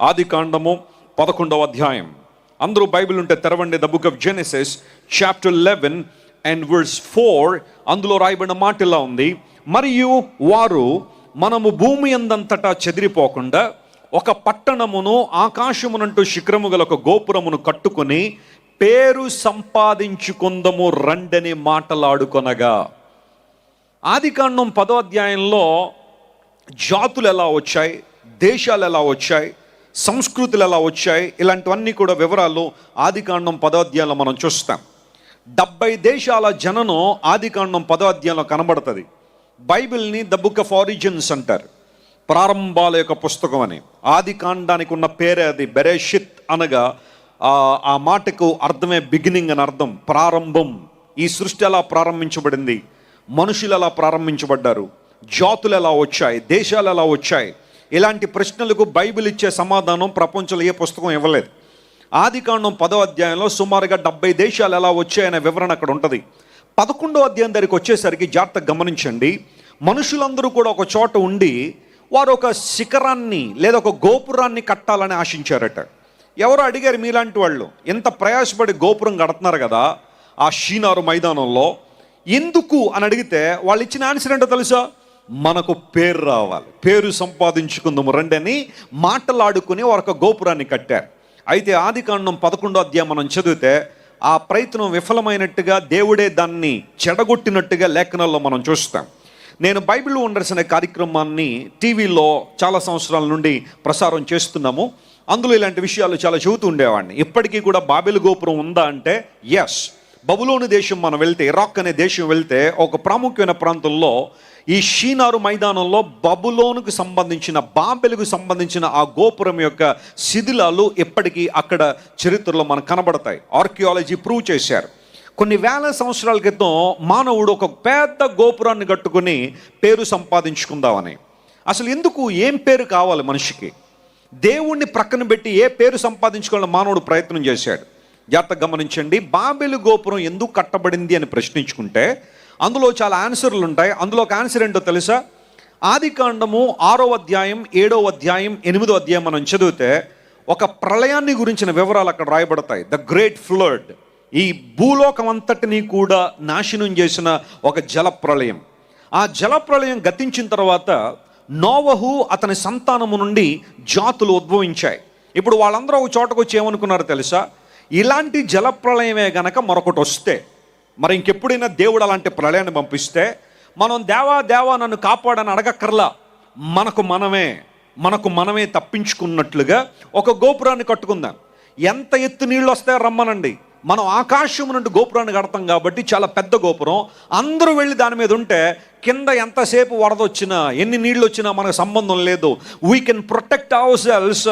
ఆది కాండము పదకొండవ అధ్యాయం. అందరూ బైబిల్ ఉంటే తెరవండి the book of Genesis chapter eleven and verse four. అందులో రాయబడిన మాట ఇలా ఉంది. మరియు వారు మనము భూమి అందంతటా చెదిరిపోకుండా ఒక పట్టణమును ఆకాశమునంటూ శిఖరము గల ఒక గోపురమును కట్టుకొని పేరు సంపాదించుకుందము రండని మాటలాడుకొనగా. ఆదికాండం పదో అధ్యాయంలో జాతులు ఎలా వచ్చాయి దేశాలు ఎలా వచ్చాయి సంస్కృతులు ఎలా వచ్చాయి. ఇలాంటివన్నీ కూడా వివరాలు ఆదికాండం పదో అధ్యాయంలో మనం చూస్తాం. డెబ్బై దేశాల జననం ఆదికాండం పదో అధ్యాయంలో కనబడుతుంది. బైబిల్ని ద బుక్ ఆఫ్ ఆరిజిన్స్ అంటారు. ప్రారంభాల యొక్క పుస్తకం అని. ఆది కాండానికి ఉన్న పేరే అది బెరేషిత్ అనగా ఆ- ఆ మాటకు అర్థమే బిగినింగ్ అని అర్థం. ప్రారంభం. ఈ సృష్టి ఎలా ప్రారంభించబడింది? మనుషులు ఎలా ప్రారంభించబడ్డారు? జాతులు ఎలా వచ్చాయి? దేశాలు ఎలా వచ్చాయి? ఇలాంటి ప్రశ్నలకు బైబిల్ ఇచ్చే సమాధానం ప్రపంచంలో ఏ పుస్తకం ఇవ్వలేదు. ఆది కాండం పదో అధ్యాయంలో సుమారుగా డెబ్బై దేశాలు ఎలా వచ్చాయనే వివరణ అక్కడ ఉంటుంది. పదకొండో అధ్యాయం దగ్గరికి వచ్చేసరికి జాగ్రత్తగా గమనించండి. మనుషులందరూ కూడా ఒక చోట ఉండి వారు ఒక శిఖరాన్ని లేదా ఒక గోపురాన్ని కట్టాలని ఆశించారట. ఎవరు అడిగారు మీలాంటి వాళ్ళు ఎంత ప్రయాసపడి గోపురం కడుతున్నారు కదా ఆ షీనారు మైదానంలో ఎందుకు? అని అడిగితే వాళ్ళు ఇచ్చిన ఆన్సర్ ఏంటో తెలుసా? మనకు పేరు రావాలి. పేరు సంపాదించుకుందాము రెండని అని మాటలాడుకుని ఒక గోపురాన్ని కట్టారు. అయితే ఆది కాండం పదకొండో అధ్యాయం మనం చదివితే ఆ ప్రయత్నం విఫలమైనట్టుగా దేవుడే దాన్ని చెడగొట్టినట్టుగా లేఖనాల్లో మనం చూస్తాం. నేను బైబిల్ వండర్స్ అనే కార్యక్రమాన్ని టీవీలో చాలా సంవత్సరాల నుండి ప్రసారం చేస్తున్నాము. అందులో ఇలాంటి విషయాలు చాలా చెబుతూ ఉండేవాడిని. ఇప్పటికీ కూడా బాబిల్ గోపురం ఉందా అంటే ఎస్ బబులోని దేశం మనం వెళ్తే ఇరాక్ అనే దేశం వెళ్తే ఒక ప్రాముఖ్యమైన ప్రాంతంలో ఈ షీనారు మైదానంలో బబులోనుకు సంబంధించిన బాంబెలకు సంబంధించిన ఆ గోపురం యొక్క శిథిలాలు ఇప్పటికీ అక్కడ చరిత్రలో మనకు కనబడతాయి. ఆర్కియాలజీ ప్రూవ్ చేశారు. కొన్ని వేల సంవత్సరాల క్రితం మానవుడు ఒక పెద్ద గోపురాన్ని కట్టుకుని పేరు సంపాదించుకుందామని. అసలు ఎందుకు ఏం పేరు కావాలి మనిషికి? దేవుణ్ణి ప్రక్కన పెట్టి ఏ పేరు సంపాదించుకోవాలని మానవుడు ప్రయత్నం చేశాడు. జాగ్రత్తగా గమనించండి. బాబెలు గోపురం ఎందుకు కట్టబడింది అని ప్రశ్నించుకుంటే అందులో చాలా ఆన్సర్లు ఉంటాయి. అందులో ఒక ఆన్సర్ ఏంటో తెలుసా? ఆది కాండము ఆరో అధ్యాయం ఏడో అధ్యాయం ఎనిమిదో అధ్యాయం మనం చదివితే ఒక ప్రళయాన్ని గురించిన వివరాలు అక్కడ రాయబడతాయి. ద గ్రేట్ ఫ్లడ్ ఈ భూలోకం అంతటినీ కూడా నాశనం చేసిన ఒక జల ప్రళయం ఆ జల ప్రళయం గతించిన తర్వాత నోవహు అతని సంతానము నుండి జాతులు ఉద్భవించాయి. ఇప్పుడు వాళ్ళందరూ ఒక చోటకు వచ్చి ఏమనుకున్నారు తెలుసా? ఇలాంటి జలప్రలయమే గనక మరొకటి వస్తే మరి ఇంకెప్పుడైనా దేవుడు అలాంటి ప్రళయాన్ని పంపిస్తే మనం దేవా దేవా నన్ను కాపాడని అడగక్కర్లా. మనకు మనమే మనకు మనమే తప్పించుకున్నట్లుగా ఒక గోపురాన్ని కట్టుకుందాం. ఎంత ఎత్తు నీళ్ళు వస్తాయో రమ్మనండి. మనం ఆకాశం నుండి గోపురాన్ని కడతాం కాబట్టి చాలా పెద్ద గోపురం. అందరూ వెళ్ళి దాని మీద ఉంటే కింద ఎంతసేపు వరద వచ్చినా ఎన్ని నీళ్ళు వచ్చినా మనకు సంబంధం లేదు. We can protect ourselves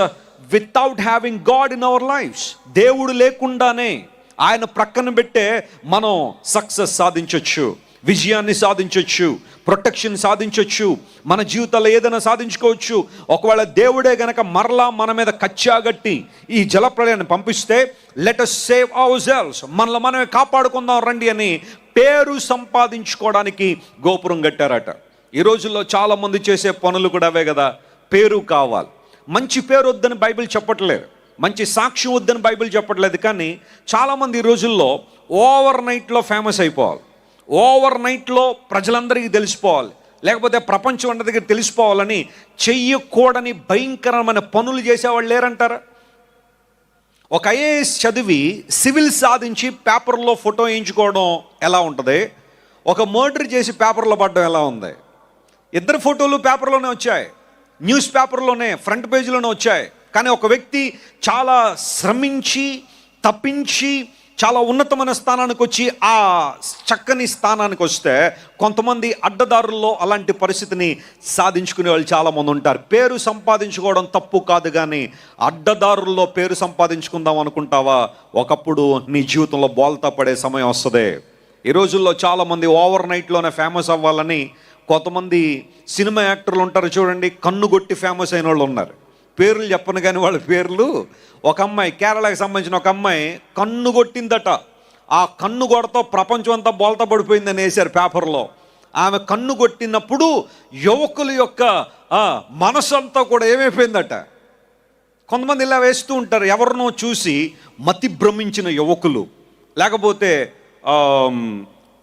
without having God in our lives దేవుడు లేకుండానే ఆయన ప్రక్కన పెట్టే మనం సక్సెస్ సాధించవచ్చు విజయాన్ని సాధించవచ్చు ప్రొటెక్షన్ సాధించవచ్చు మన జీవితాల్లో ఏదైనా సాధించుకోవచ్చు. ఒకవేళ దేవుడే గనక మరలా మన మీద కచ్చాగట్టి ఈ జలప్రలయాన్ని పంపిస్తే let us save ourselves మనల్ని మనమే కాపాడుకుందాం రండి అని పేరు సంపాదించుకోవడానికి గోపురం కట్టారట. ఈ రోజుల్లో చాలామంది చేసే పనులు కూడా అవే కదా. పేరు కావాలి. మంచి పేరు వద్దని బైబిల్ చెప్పట్లేదు. మంచి సాక్ష్యం వద్దని బైబిల్ చెప్పట్లేదు. కానీ చాలామంది ఈ రోజుల్లో ఓవర్ నైట్లో ఫేమస్ అయిపోవాలి. ఓవర్ నైట్లో ప్రజలందరికీ తెలిసిపోవాలి. లేకపోతే ప్రపంచం అన్న దగ్గర తెలిసిపోవాలని చెయ్యకూడని భయంకరమైన పనులు చేసేవాళ్ళు లేరంటారా? ఒక ఐఏఎస్ చదివి సివిల్ సాధించి పేపర్లో ఫోటో వేయించుకోవడం ఎలా ఉంటుంది? ఒక మర్డర్ చేసి పేపర్లో పడడం ఎలా ఉంది? ఇద్దరు ఫోటోలు పేపర్లోనే వచ్చాయి. న్యూస్ పేపర్లోనే ఫ్రంట్ పేజీలోనే వచ్చాయి. కానీ ఒక వ్యక్తి చాలా శ్రమించి తప్పించి చాలా ఉన్నతమైన స్థానానికి వచ్చి ఆ చక్కని స్థానానికి వస్తే కొంతమంది అడ్డదారుల్లో అలాంటి పరిస్థితిని సాధించుకునే వాళ్ళు చాలామంది ఉంటారు. పేరు సంపాదించుకోవడం తప్పు కాదు కానీ అడ్డదారుల్లో పేరు సంపాదించుకుందాం అనుకుంటావా? ఒకప్పుడు నీ జీవితంలో బోల్తా పడే సమయం వస్తుంది. ఈ రోజుల్లో చాలామంది ఓవర్ నైట్లోనే ఫేమస్ అవ్వాలని కొంతమంది సినిమా యాక్టర్లు ఉంటారు చూడండి కన్ను కొట్టి ఫేమస్ అయిన వాళ్ళు ఉన్నారు. పేర్లు చెప్పను కానీ వాళ్ళ పేర్లు ఒక అమ్మాయి కేరళకి సంబంధించిన ఒక అమ్మాయి కన్ను కొట్టిందట. ఆ కన్ను కొడతో ప్రపంచం అంతా బోల్తా పడిపోయిందని వేశారు పేపర్లో. ఆమె కన్ను కొట్టినప్పుడు యువకుల యొక్క మనసంతా కూడా ఏమైపోయిందట. కొంతమంది ఇలా వేస్తూ ఉంటారు ఎవరినో చూసి మతి భ్రమించిన యువకులు. లేకపోతే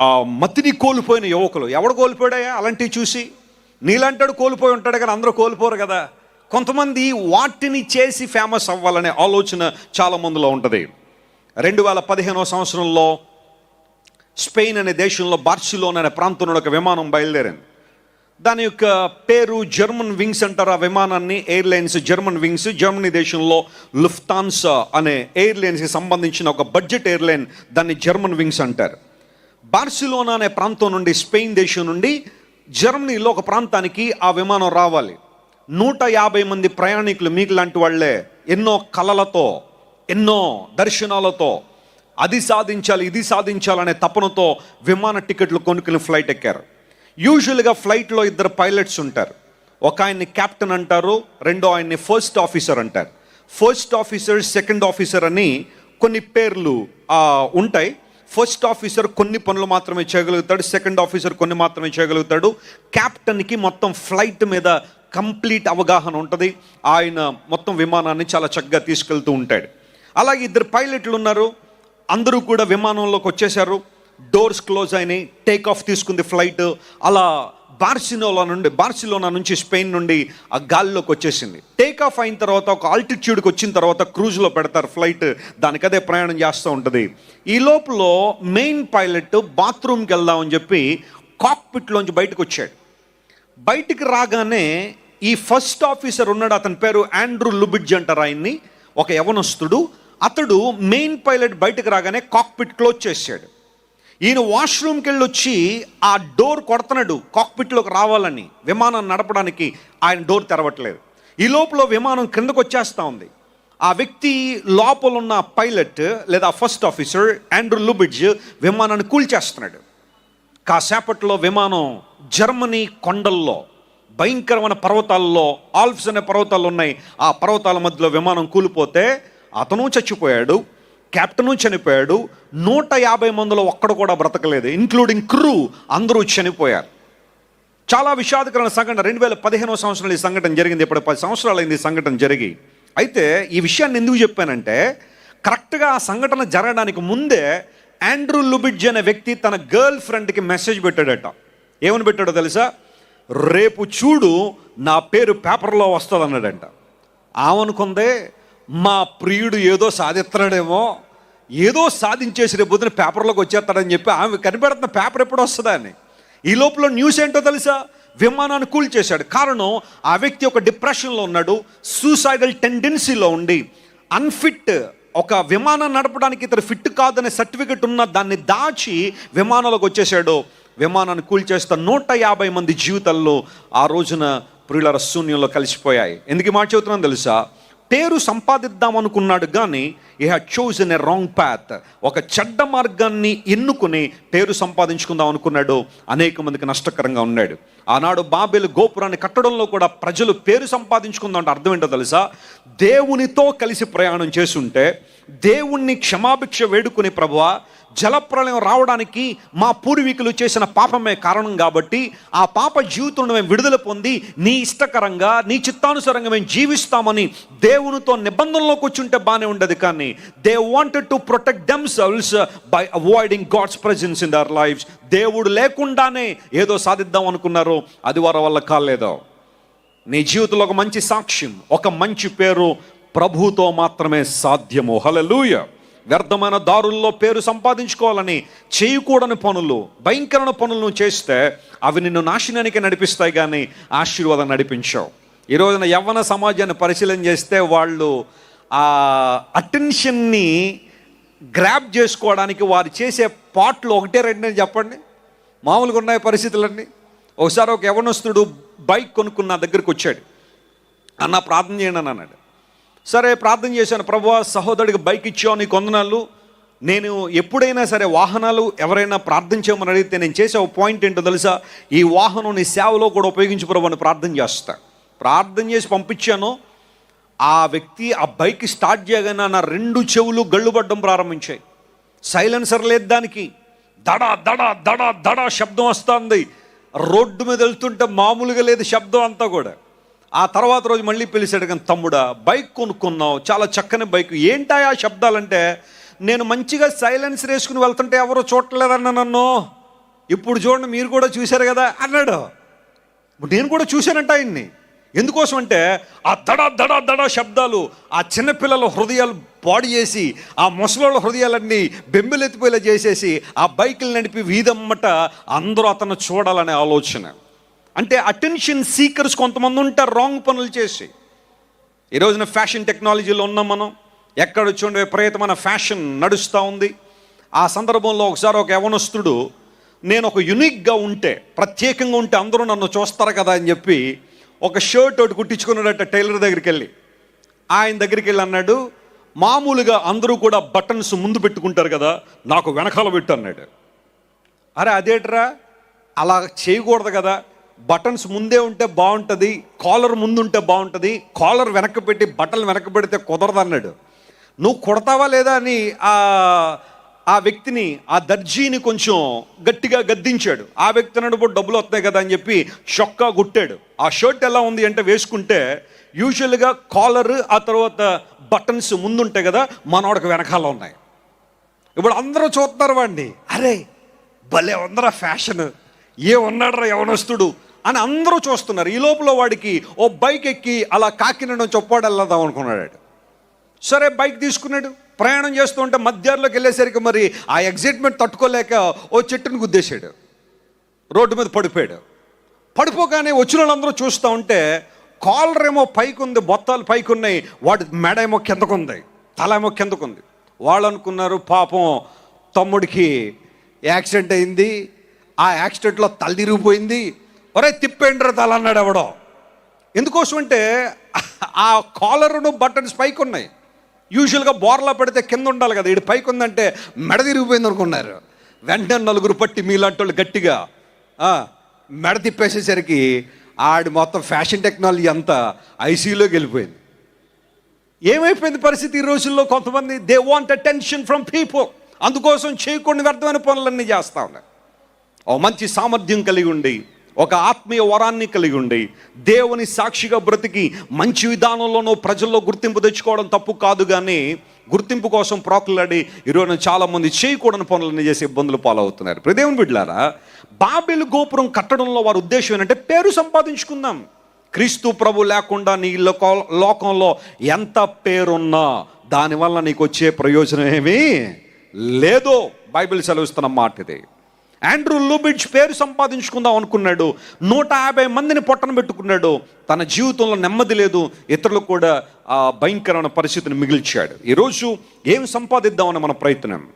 ఆ మతిని కోల్పోయిన యువకులు. ఎవడు కోల్పోయాయా అలాంటివి చూసి. నీలాంటాడు కోల్పోయి ఉంటాడు కానీ అందరూ కోల్పోరు కదా. కొంతమంది వాటిని చేసి ఫేమస్ అవ్వాలనే ఆలోచన చాలా మందిలో ఉంటుంది. రెండు వేల పదిహేనో సంవత్సరంలో స్పెయిన్ అనే దేశంలో బార్సిలోన్ అనే ప్రాంతంలో ఒక విమానం బయలుదేరింది. దాని యొక్క పేరు జర్మన్ వింగ్స్ అంటారు ఆ విమానాన్ని. ఎయిర్లైన్స్ జర్మన్ వింగ్స్ జర్మనీ దేశంలో లుఫ్తాన్సా అనే ఎయిర్లైన్స్కి సంబంధించిన ఒక బడ్జెట్ ఎయిర్లైన్ దాన్ని జర్మన్ వింగ్స్ అంటారు. బార్సిలోనా అనే ప్రాంతం నుండి స్పెయిన్ దేశం నుండి జర్మనీలో ఒక ప్రాంతానికి ఆ విమానం రావాలి. నూట యాభై మంది ప్రయాణికులు మీకు లాంటి వాళ్ళే. ఎన్నో కలలతో ఎన్నో దర్శనాలతో అది సాధించాలి ఇది సాధించాలనే తపనతో విమాన టికెట్లు కొనుక్కుని ఫ్లైట్ ఎక్కారు. యూజువల్గా ఫ్లైట్లో ఇద్దరు పైలట్స్ ఉంటారు. ఒక ఆయన్ని కెప్టెన్ అంటారు రెండో ఆయన్ని ఫస్ట్ ఆఫీసర్ అంటారు. ఫస్ట్ ఆఫీసర్ సెకండ్ ఆఫీసర్ అని కొన్ని పేర్లు ఉంటాయి. ఫస్ట్ ఆఫీసర్ కొన్ని పనులు మాత్రమే చేయగలుగుతాడు సెకండ్ ఆఫీసర్ కొన్ని మాత్రమే చేయగలుగుతాడు. క్యాప్టెన్కి మొత్తం ఫ్లైట్ మీద కంప్లీట్ అవగాహన ఉంటుంది. ఆయన మొత్తం విమానాన్ని చాలా చక్కగా తీసుకెళ్తూ ఉంటాడు. అలాగే ఇద్దరు పైలట్లు ఉన్నారు. అందరూ కూడా విమానంలోకి వచ్చేసారు డోర్స్ క్లోజ్ అయినాయి. టేక్ ఆఫ్ తీసుకుంది ఫ్లైట్. అలా బార్సిలోనా నుండి బార్సిలోనా నుంచి స్పెయిన్ నుండి ఆ గాలిలోకి వచ్చేసింది. టేక్ ఆఫ్ అయిన తర్వాత ఒక ఆల్టిట్యూడ్కి వచ్చిన తర్వాత క్రూజ్లో పెడతారు ఫ్లైట్. దానికదే ప్రయాణం చేస్తూ ఉంటుంది. ఈ లోపల మెయిన్ పైలట్ బాత్రూమ్కి వెళ్దామని చెప్పి కాక్పిట్లోంచి బయటకు వచ్చాడు. బయటికి రాగానే ఈ ఫస్ట్ ఆఫీసర్ ఉన్నాడు అతని పేరు ఆండ్రూ లుబిడ్జ్ అంటారు ఆయన్ని ఒక యవనస్తుడు. అతడు మెయిన్ పైలట్ బయటకు రాగానే కాక్పిట్ క్లోజ్ చేశాడు. ఈయన వాష్రూమ్కి వెళ్ళి వచ్చి ఆ డోర్ కొడుతున్నాడు. కాక్పిట్లోకి రావాలని. విమానం నడపడానికి ఆయన డోర్ తెరవట్లేదు. ఈ లోపల విమానం క్రిందకు వచ్చేస్తూ ఉంది. ఆ వ్యక్తి లోపల ఉన్న పైలట్ లేదా ఫస్ట్ ఆఫీసర్ ఆండ్రూ లుబిడ్జ్ విమానాన్ని కూల్చేస్తున్నాడు కాసేపట్లో విమానం జర్మనీ కొండల్లో భయంకరమైన పర్వతాల్లో ఆల్ప్స్ అనే పర్వతాలు ఉన్నాయి. ఆ పర్వతాల మధ్యలో విమానం కూలిపోతే అతను చచ్చిపోయాడు. కెప్టెను చనిపోయాడు. నూట యాభై మందిలో ఒక్కడు కూడా బ్రతకలేదు. ఇంక్లూడింగ్ క్రూ అందరూ చనిపోయారు. చాలా విషాదకరమైన సంఘటన. రెండు వేల పదిహేనవ సంవత్సరంలో ఈ సంఘటన జరిగింది. ఇప్పుడు పది సంవత్సరాలు అయింది ఈ సంఘటన జరిగి. అయితే ఈ విషయాన్ని ఎందుకు చెప్పానంటే కరెక్ట్గా ఆ సంఘటన జరగడానికి ముందే ఆండ్రూ లుబిడ్జ్ అనే వ్యక్తి తన గర్ల్ ఫ్రెండ్కి మెసేజ్ పెట్టాడట. ఏమని పెట్టాడో తెలుసా? రేపు చూడు నా పేరు పేపర్లో వస్తుంది అన్నాడంట ఆమనుకుందే మా ప్రియుడు ఏదో సాధిస్తున్నాడేమో ఏదో సాధించేసి రేపు పొద్దున పేపర్లోకి వచ్చేస్తాడని చెప్పి ఆమె కనిపెడుతున్న పేపర్ ఎప్పుడు వస్తుందా అని. ఈ లోపల న్యూస్ ఏంటో తెలుసా? విమానాన్ని కూల్ చేశాడు. కారణం ఆ వ్యక్తి ఒక డిప్రెషన్లో ఉన్నాడు సూసైడల్ టెండెన్సీలో ఉండి. అన్ఫిట్ ఒక విమానం నడపడానికి ఇతను ఫిట్ కాదనే సర్టిఫికెట్ ఉన్న దాన్ని దాచి విమానంలోకి వచ్చేసాడు విమానాన్ని కూల్చేస్తా నూట యాభై మంది జీవితాల్లో ఆ రోజున ప్రియుల శూన్యంలో కలిసిపోయాయి. ఎందుకు మాట చెబుతున్నాను తెలుసా? పేరు సంపాదిద్దాం అనుకున్నాడు కానీ he had chosen a wrong path ఒక చెడ్డ మార్గాన్ని ఎన్నుకుని పేరు సంపాదించుకుందాం అనుకున్నాడు. అనేక మందికి నష్టకరంగా ఉన్నాడు. ఆనాడు బాబేలు గోపురాన్ని కట్టడంలో కూడా ప్రజలు పేరు సంపాదించుకుందాం అంటే అర్థం ఏంటో తెలుసా? దేవునితో కలిసి ప్రయాణం చేస్తుంటే దేవుణ్ణి క్షమాభిక్ష వేడుకుని ప్రభువా జలప్రలయం రావడానికి మా పూర్వీకులు చేసిన పాపమే కారణం కాబట్టి ఆ పాప జీవితంలో మేము విడుదల పొంది నీ ఇష్టకరంగా నీ చిత్తానుసారంగా మేము జీవిస్తామని దేవునితో నిబంధనలోకి వచ్చుంటే బాగానే ఉండదు కానీ they wanted to protect themselves by avoiding God's presence in their lives దేవుడు లేకుండానే ఏదో సాధిద్దాం అనుకున్నారు అది వారి వల్ల కాలేదో. నీ జీవితంలో ఒక మంచి సాక్ష్యం ఒక మంచి పేరు ప్రభుతో మాత్రమే సాధ్యము. హలలుయ వ్యర్థమైన దారుల్లో పేరు సంపాదించుకోవాలని చేయకూడని పనులు భయంకరమైన పనులు నువ్వు చేస్తే అవి నిన్ను నాశనానికి నడిపిస్తాయి కానీ ఆశీర్వాదం నడిపించావు. ఈ రోజున యవ్వన సమాజాన్ని పరిశీలన చేస్తే వాళ్ళు ఆ అటెన్షన్ని గ్రాప్ చేసుకోవడానికి వారు చేసే పాటలు ఒకటే రెండు అని చెప్పండి. మామూలుగా ఉన్నాయి పరిస్థితులన్నీ. ఒకసారి ఒక యవనస్తుడు బైక్ కొనుక్కున్న దగ్గరికి వచ్చాడు. అన్న ప్రార్థన చేయండి అన్నాడు. సరే ప్రార్థన చేశాను ప్రభు సహోదరుడికి బైక్ ఇచ్చావు నీ కొందనాలు నేను ఎప్పుడైనా సరే వాహనాలు ఎవరైనా ప్రార్థన చేయమని అడిగితే నేను చేసే ఒక పాయింట్ ఏంటో తెలుసా? ఈ వాహనం నీ సేవలో కూడా ఉపయోగించు ప్రభు అని ప్రార్థన చేస్తా. ప్రార్థన చేసి పంపించాను. ఆ వ్యక్తి ఆ బైక్ స్టార్ట్ చేయగానే నా రెండు చెవులు గళ్ళుపడడం ప్రారంభించాయి. సైలెన్సర్ లేదు దానికి. దడ దడ దడ దడ శబ్దం వస్తుంది. రోడ్డు మీద వెళ్తుంటే మామూలుగా లేదు శబ్దం అంతా కూడా. ఆ తర్వాత రోజు మళ్ళీ పిలిచాడు కానీ తమ్ముడా బైక్ కొనుక్కున్నావు చాలా చక్కని బైక్. ఏంటా ఆ శబ్దాలంటే నేను మంచిగా సైలెన్స్ వేసుకుని వెళ్తుంటే ఎవరో చూడలేదన్న నన్ను. ఇప్పుడు చూడండి మీరు కూడా చూశారు కదా అన్నాడు. నేను కూడా చూశానంట ఆయన్ని. ఎందుకోసం అంటే ఆ దడ దడ దడ శబ్దాలు ఆ చిన్నపిల్లల హృదయాలు పాడు చేసి ఆ ముసలోళ్ళ హృదయాలన్నీ బెంబెలెత్తిపోయేలా చేసేసి ఆ బైకులు నడిపి వీధమ్మట అందరూ అతను చూడాలనే ఆలోచన. అంటే అటెన్షన్ సీకర్స్ కొంతమంది ఉంటారు రాంగ్ పనులు చేసి. ఈ రోజున ఫ్యాషన్ టెక్నాలజీలో ఉన్నాం మనం. ఎక్కడ చూడండి విపరీతమైన ఫ్యాషన్ నడుస్తూ ఉంది. ఆ సందర్భంలో ఒకసారి ఒక యవనస్తుడు నేను ఒక యునిక్గా ఉంటే ప్రత్యేకంగా ఉంటే అందరూ నన్ను చూస్తారు కదా అని చెప్పి ఒక షర్ట్ ఒకటి కుట్టించుకున్నాడట టైలర్ దగ్గరికి వెళ్ళి ఆయన దగ్గరికి వెళ్ళి అన్నాడు మామూలుగా అందరూ కూడా బటన్స్ ముందు పెట్టుకుంటారు కదా నాకు వెనకాల పెట్టు అన్నాడు. అరే అదేట్రా? అలా చేయకూడదు కదా. బటన్స్ ముందే ఉంటే బాగుంటుంది కాలర్ ముందు ఉంటే బాగుంటుంది కాలర్ వెనక్కి పెట్టి బటన్లు వెనక్కి పెడితే కుదరదు అన్నాడు. నువ్వు కొడతావా లేదా అని ఆ ఆ వ్యక్తిని ఆ దర్జీని కొంచెం గట్టిగా గద్దించాడు. ఆ వ్యక్తి అన్నప్పుడు డబ్బులు వస్తాయి కదా అని చెప్పి షొక్కా గుట్టాడు ఆ షర్ట్ ఎలా ఉంది అంటే వేసుకుంటే యూజువల్గా కాలర్ ఆ తర్వాత బటన్స్ ముందుంటాయి కదా మనోడికి వెనకాల ఉన్నాయి. ఇప్పుడు అందరూ చూస్తున్నారు వాడిని. అరే భలే ఉందరా ఫ్యాషన్. ఏ ఉన్నాడరా యవనస్తుడు? అని అందరూ చూస్తున్నారు. ఈ లోపల వాడికి ఓ బైక్ ఎక్కి అలా కాకినాడ చొప్పాడు వెళ్దాం అనుకున్నాడు సరే బైక్ తీసుకున్నాడు. ప్రయాణం చేస్తూ ఉంటే మధ్యాహ్నంలోకి వెళ్ళేసరికి మరి ఆ ఎగ్జైట్మెంట్ తట్టుకోలేక ఓ చెట్టుని గుద్దేశాడు. రోడ్డు మీద పడిపోయాడు. పడిపోగానే వచ్చిన వాళ్ళందరూ చూస్తూ ఉంటే కాలర్ ఏమో పైకి ఉంది బొత్తాలు పైకి ఉన్నాయి వాడి మెడ ఏమో కిందకుంది తల ఏమో కిందకు ఉంది వాళ్ళు అనుకున్నారు పాపం తమ్ముడికి యాక్సిడెంట్ అయింది. ఆ యాక్సిడెంట్లో తల తిరిగిపోయింది. ఒరే తిప్పేండ్రా తల అన్నాడు ఎవడో. ఎందుకోసం అంటే ఆ కాలరును బటన్స్ పైకి ఉన్నాయి. యూజువల్గా బోర్లా పెడితే కింద ఉండాలి కదా ఇటు పైకి ఉందంటే మెడ తిరిగిపోయింది అనుకున్నారు. వెంటనే నలుగురు పట్టి మీలాంటి వాళ్ళు గట్టిగా మెడ తిప్పేసేసరికి ఆడి మొత్తం ఫ్యాషన్ టెక్నాలజీ అంతా ఐసీయూలోకి వెళ్ళిపోయింది. ఏమైపోయింది పరిస్థితి ఈ రోజుల్లో? కొంతమంది they want attention from people అందుకోసం చేయకుండా వ్యర్థమైన పనులన్నీ చేస్తా ఉన్నారు. ఓ మంచి సామర్థ్యం కలిగి ఉండి ఒక ఆత్మీయ వరాన్ని కలిగి ఉండి దేవుని సాక్షిగా బ్రతికి మంచి విధానంలోనూ ప్రజల్లో గుర్తింపు తెచ్చుకోవడం తప్పు కాదు కానీ గుర్తింపు కోసం ప్రోకులాడి ఈరోజు చాలామంది చేయకూడని పనులన్నీ చేసి ఇబ్బందులు పాలవుతున్నారు. ప్రదేవుని బిడ్లారా బిడ్డలారా బాబిల్ గోపురం కట్టడంలో వారి ఉద్దేశం ఏంటంటే పేరు సంపాదించుకుందాం. క్రీస్తు ప్రభు లేకుండా నీ లోక- లోకంలో ఎంత పేరున్నా దానివల్ల నీకు వచ్చే ప్రయోజనం ఏమీ లేదో. బైబిల్ సెలవిస్తున్న మాట ఇది ఆండ్రూ లూబిడ్జ్ పేరు సంపాదించుకుందాం అనుకున్నాడు. నూట యాభై మందిని పొట్టన పెట్టుకున్నాడు. తన జీవితంలో నెమ్మది లేదు. ఇతరులకు కూడా ఆ భయంకరమైన పరిస్థితిని మిగిల్చాడు. ఈరోజు ఏం సంపాదిద్దామని మన ప్రయత్నం?